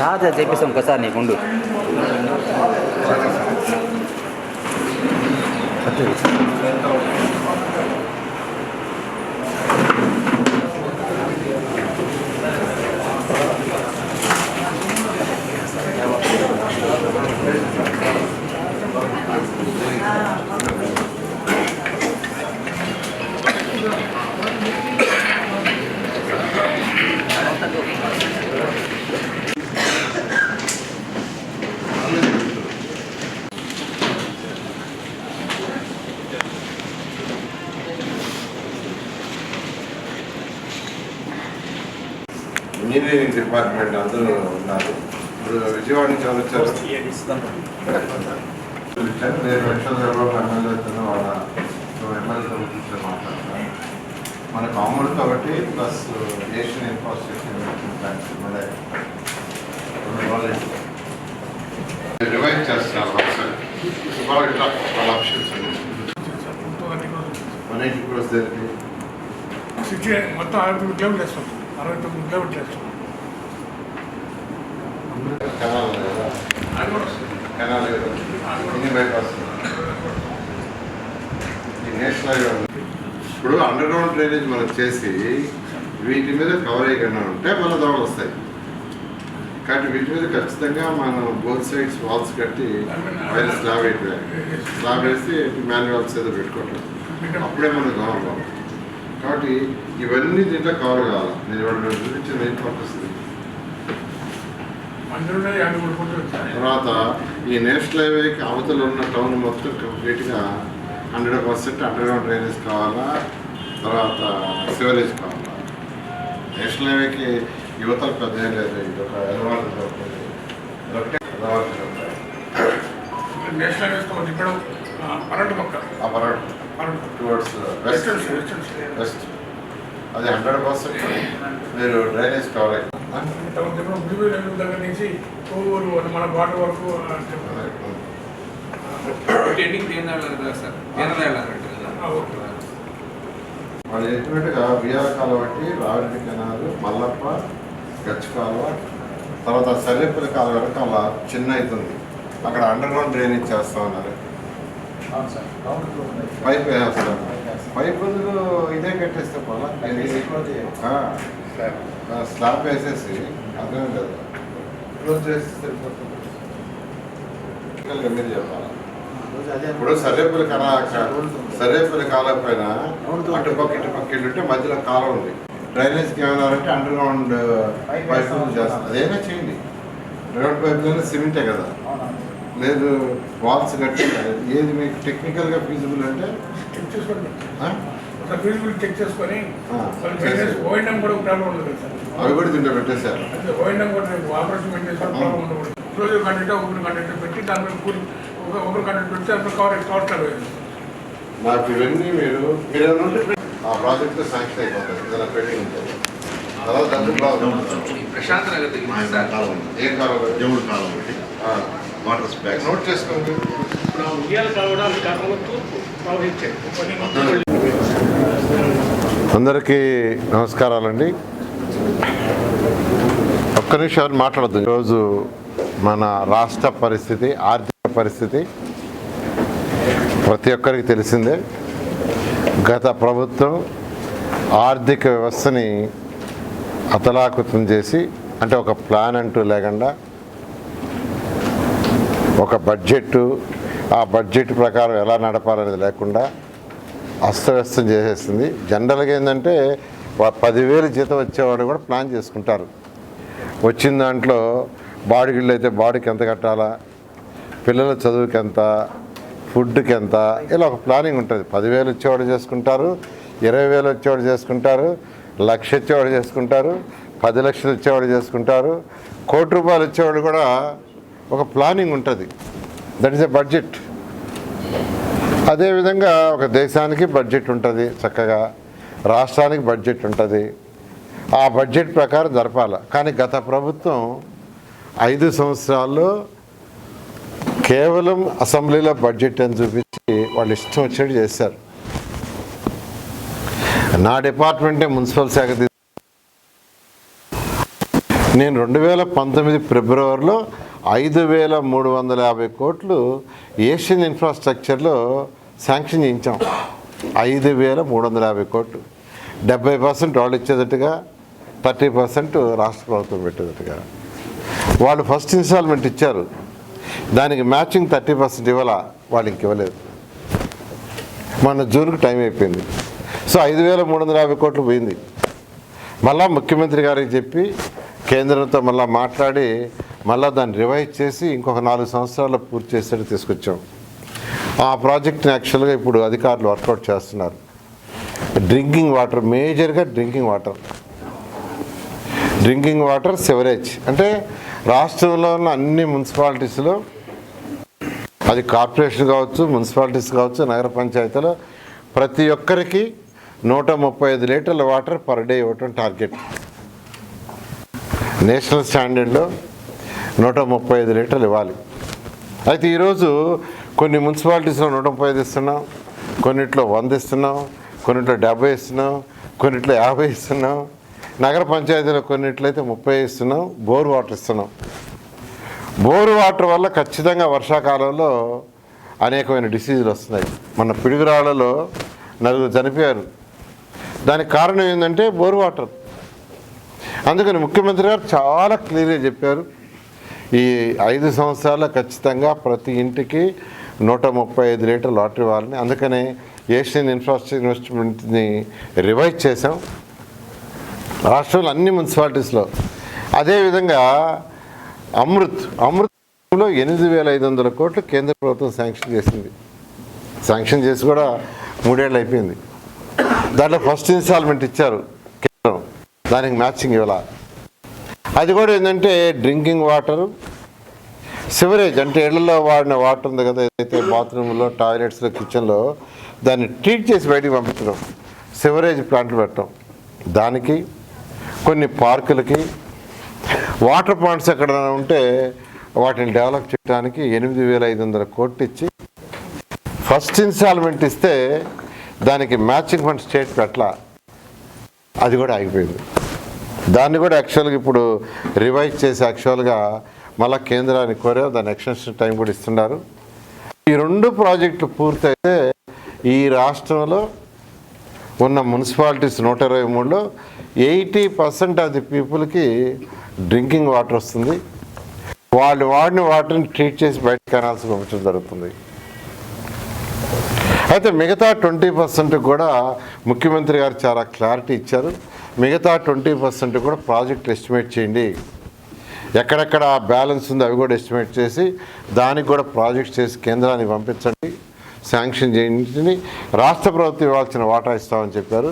Sir చెప్పిస్తాం ఒకసారి నీకు ఉండు ఇంజనీరింగ్ డిపార్ట్మెంట్ అందరూ ఉన్నారు. ఇప్పుడు విజయవాడ నుంచి ఎవరు వచ్చారు. నేను వెంకటరావు ఎమ్మెల్యే వచ్చాను వాళ్ళ ఎమ్మెల్యేతో మాట్లాడతాను మన కామన్ కాబట్టి ప్లస్ ఏషియన్ ఇన్ఫ్రాస్ట్రక్చర్ ప్లాన్స్ మన రివైజ్ చేస్తున్నారు ఒకసారి బాగా ఇట్లా వాళ్ళ ఆప్షన్స్ వన్ ఎయిటీ క్రోర్స్ మొత్తం కిలోమీటర్లు వేస్తాం అరవై తొమ్మిది కిలోమీటర్లు వేస్తాం కదా ఈ ఇప్పుడు అండర్ గ్రౌండ్ డ్రైనేజ్ మనం చేసి వీటి మీద కవర్ అయ్యకుండా ఉంటే మన దోమలు వస్తాయి. కాబట్టి వీటి మీద ఖచ్చితంగా మనం బోత్ సైడ్స్ వాల్స్ కట్టి పైన స్లాబ్ వేయాలి స్లాబ్ వేసి మాన్యువల్స్ ఏదో పెట్టుకుంటాం అప్పుడే మన దోమలు కాబట్టి ఇవన్నీ దీంట్లో కవర్ కావాలి. నేను ఇవాళ చూపించిన ఏం పర్పస్ తర్వాత ఈ నేషనల్ హైవేకి అవతల ఉన్న టౌన్ మొత్తం కంప్లీట్గా hundred percent underground drainage కావాలా? తర్వాత సివరేజ్ కావాలా? నేషనల్ హైవేకి యువతలు పెద్ద ఏం లేదు. ఇది ఒక ఎలవాళ్ళు నేషనల్ ఇక్కడ అరటి మొక్క ఆ పర్వాడు అరటి టువర్డ్స్ వెస్ట్ వెస్ట్ అది హండ్రెడ్ పర్సెంట్ మీరు డ్రైనేజ్ కవర్ ముదివేలు దగ్గర నుంచి కోవూరు మన బాట వరకు. వాళ్ళు చెప్పినట్టుగా బియ్యాల కాలువ బట్టి రావిరెడ్డి కెనాలు మల్లప్ప గచ్చు కాలువ తర్వాత సర్వేపల్లి కాలువ వెనకాల చిన్న అవుతుంది అక్కడ అండర్ గ్రౌండ్ డ్రైనేజ్ చేస్తా ఉన్నారు. పైప్ వేస్తాం పైప్ ఇదే కట్టేస్తే పోలా? స్లాబ్ వేసేసి అర్థం లేదు క్లోజ్ చేసి సరిపోతుంది. మీరు చెప్పాలి ఇప్పుడు సర్వేపల్లి కళ సర్వేపల్లి కాలం పైన అటుపక్క ఇటుపక్క ఉంటే మధ్యలో కాలం ఉంది. డ్రైనేజ్కి ఏమన్నారంటే అండర్ గ్రౌండ్ పైప్ చేస్తారు అదేనా చేయండి. గ్రౌండ్ పైప్ సిమెంటే కదా. లేదు వాల్స్ కట్టి ఏది మీకు టెక్నికల్గా ఫీజిబుల్ అంటే? చెక్ చేసుకోండి. చెక్ చేసుకొని ఓఎండం కూడా ప్రాబ్లం ఉండదు కదా సార్. అవి కూడా దీంట్లో పెట్టేశారు. ఓఎండం కూడా ఆపరేషన్ ప్రాబ్లం ఉండకూడదు రోజు ఒకరు పెట్టి దాని ఒకరు కవర్ కవర్ నాకు ఇవన్నీ మీరు మీరు ఏమైనా ఆ ప్రాజెక్ట్ శాంక్షన్ అయిపోతుంది ఏదైనా పెండింగ్ ఉంటుంది తర్వాత ప్రశాంత్ నగర్ ఏం కావాలి? దేవుడు ఆ, వాటర్ స్పాక్స్. నోట్ చేసుకోండి. అందరికీ నమస్కారాలండి. ఒక్క నిమిషం మాట్లాడద్దు. ఈరోజు మన రాష్ట్ర పరిస్థితి ఆర్థిక పరిస్థితి ప్రతి ఒక్కరికి తెలిసిందే. గత ప్రభుత్వం ఆర్థిక వ్యవస్థని అతలాకుతం చేసి అంటే ఒక ప్లాన్ అంటూ లేకుండా ఒక బడ్జెట్ ఆ బడ్జెట్ ప్రకారం ఎలా నడపాలనేది లేకుండా అస్తవ్యస్తం చేసేస్తుంది జనరల్గా ఏంటంటే పదివేలు జీతం వచ్చేవాడు కూడా ప్లాన్ చేసుకుంటారు. వచ్చిన దాంట్లో బాడీగిళ్ళు అయితే బాడీకి ఎంత కట్టాలా పిల్లల చదువుకి ఎంత ఫుడ్కి ఎంత ఇలా ఒక ప్లానింగ్ ఉంటుంది. పదివేలు వచ్చేవాడు చేసుకుంటారు ఇరవై వేలు వచ్చేవాడు చేసుకుంటారు లక్ష వచ్చేవాడు చేసుకుంటారు పది లక్షలు వచ్చేవాడు చేసుకుంటారు కోటి రూపాయలు వచ్చేవాడు కూడా ఒక ప్లానింగ్ ఉంటుంది. దట్ ఈస్ ఎ బడ్జెట్ అదేవిధంగా ఒక దేశానికి బడ్జెట్ ఉంటుంది చక్కగా రాష్ట్రానికి బడ్జెట్ ఉంటుంది. ఆ బడ్జెట్ ప్రకారం జరపాలి. కానీ గత ప్రభుత్వం ఐదు సంవత్సరాల్లో కేవలం అసెంబ్లీలో బడ్జెట్ అని చూపించి వాళ్ళు ఇష్టం వచ్చినట్టు చేశారు. నా డిపార్ట్మెంటే మున్సిపల్ శాఖ నేను రెండు వేల పంతొమ్మిది ఫిబ్రవరిలో ఐదు వేల మూడు వందల యాభై కోట్లు ఏషియన్ ఇన్ఫ్రాస్ట్రక్చర్లో శాంక్షన్ చేయించాం. ఐదు వేల మూడు వందల యాభై కోట్లు. డెబ్బై పర్సెంట్ వాళ్ళు ఇచ్చేటట్టుగా థర్టీ పర్సెంట్ రాష్ట్ర ప్రభుత్వం పెట్టేటట్టుగా. వాళ్ళు ఫస్ట్ ఇన్స్టాల్మెంట్ ఇచ్చారు. దానికి మ్యాచింగ్ థర్టీ పర్సెంట్ ఇవ్వాల? వాళ్ళు ఇవ్వలేదు మొన్న జూన్కి టైం అయిపోయింది. సో ఐదు వేల మూడు వందల యాభై కోట్లు పోయింది. మళ్ళా ముఖ్యమంత్రి గారికి చెప్పి కేంద్రంతో మళ్ళీ మాట్లాడి మళ్ళీ దాన్ని రివైజ్ చేసి ఇంకొక నాలుగు సంవత్సరాలు పూర్తి చేసేట్టు తీసుకొచ్చాం. ఆ ప్రాజెక్ట్ని యాక్చువల్గా ఇప్పుడు అధికారులు వర్కౌట్ చేస్తున్నారు. డ్రింకింగ్ వాటర్ మేజర్గా drinking water drinking water sewerage అంటే రాష్ట్రంలో ఉన్న అన్ని మున్సిపాలిటీస్లో అది కార్పొరేషన్ కావచ్చు మున్సిపాలిటీస్ కావచ్చు నగర పంచాయతీలో ప్రతి ఒక్కరికి నూట ముప్పై ఐదు లీటర్ల వాటర్ పర్ డే ఇవ్వటం టార్గెట్ నేషనల్ స్టాండర్డ్లో నూట ముప్పై ఐదు లీటర్లు ఇవ్వాలి. అయితే ఈరోజు కొన్ని మున్సిపాలిటీస్లో నూట ముప్పై ఐదు ఇస్తున్నాం కొన్నిట్లో వంద ఇస్తున్నాం కొన్నిట్లో డెబ్బై ఇస్తున్నాం కొన్నిట్లో యాభై ఇస్తున్నాం నగర పంచాయతీలో కొన్నిట్లయితే ముప్పై ఇస్తున్నాం బోర్ వాటర్ ఇస్తున్నాం. బోరు వాటర్ వల్ల ఖచ్చితంగా వర్షాకాలంలో అనేకమైన డిసీజులు వస్తున్నాయి. మన పిడుగురాళ్ళలో నలుగురు చనిపోయారు. దానికి కారణం ఏంటంటే బోరు వాటర్. అందుకని ముఖ్యమంత్రి గారు చాలా క్లియర్గా చెప్పారు. ఈ ఐదు సంవత్సరాల ఖచ్చితంగా ప్రతి ఇంటికి నూట ముప్పై ఐదు లీటర్ లాటరీ ఇవ్వాలని అందుకనే ఏషియన్ ఇన్ఫ్రాస్ట్రక్చర్ ఇన్వెస్ట్మెంట్ని రివైజ్ చేసాం రాష్ట్రంలో అన్ని మున్సిపాలిటీస్లో. అదేవిధంగా అమృత్ అమృత్లో ఎనిమిది వేల ఐదు వందల కోట్లు కేంద్ర ప్రభుత్వం శాంక్షన్ చేసింది. శాంక్షన్ చేసి కూడా మూడేళ్ళు అయిపోయింది. దాంట్లో ఫస్ట్ ఇన్స్టాల్మెంట్ ఇచ్చారు కేంద్రం. దానికి మ్యాచింగ్ ఇవ్వాల? అది కూడా ఏంటంటే డ్రింకింగ్ వాటర్ సివరేజ్ అంటే ఇళ్ళలో వాడిన వాటర్ ఉంది కదా ఏదైతే బాత్రూంలో టాయిలెట్స్లో కిచెన్లో దాన్ని ట్రీట్ చేసి బయటికి పంపించడం. సివరేజ్ ప్లాంట్లు పెట్టడం. దానికి కొన్ని పార్కులకి వాటర్ ప్లాంట్స్ ఎక్కడైనా ఉంటే వాటిని డెవలప్ చేయడానికి ఎనిమిది వేల ఐదు వందల కోట్లు ఇచ్చి ఫస్ట్ ఇన్స్టాల్మెంట్ ఇస్తే దానికి మ్యాచింగ్ ఫండ్ స్టేట్ పెట్టలా. అది కూడా ఆగిపోయింది. దాన్ని కూడా యాక్చువల్గా ఇప్పుడు రివైజ్ చేసి యాక్చువల్గా మళ్ళీ కేంద్రానికి కోరే దాని ఎక్స్టెన్షన్ టైం కూడా ఇస్తున్నారు. ఈ రెండు ప్రాజెక్టులు పూర్తయితే ఈ రాష్ట్రంలో ఉన్న మున్సిపాలిటీస్ నూట ఇరవై మూడులో ఎయిటీ పర్సెంట్ ఆఫ్ ది పీపుల్కి డ్రింకింగ్ వాటర్ వస్తుంది. వాళ్ళు వాడిన వాటర్ని ట్రీట్ చేసి బయట కెనాల్స్ పంపించడం జరుగుతుంది. అయితే మిగతా ట్వంటీ పర్సెంట్ కూడా ముఖ్యమంత్రి గారు చాలా క్లారిటీ ఇచ్చారు. మిగతా ట్వంటీ పర్సెంట్ కూడా ప్రాజెక్ట్ ఎస్టిమేట్ చేయండి. ఎక్కడెక్కడ బ్యాలెన్స్ ఉందో అవి కూడా ఎస్టిమేట్ చేసి దానికి కూడా ప్రాజెక్ట్ చేసి కేంద్రాన్ని పంపించండి శాంక్షన్ చేయించి రాష్ట్ర ప్రభుత్వం ఇవ్వాల్సిన వాటా ఇస్తామని చెప్పారు.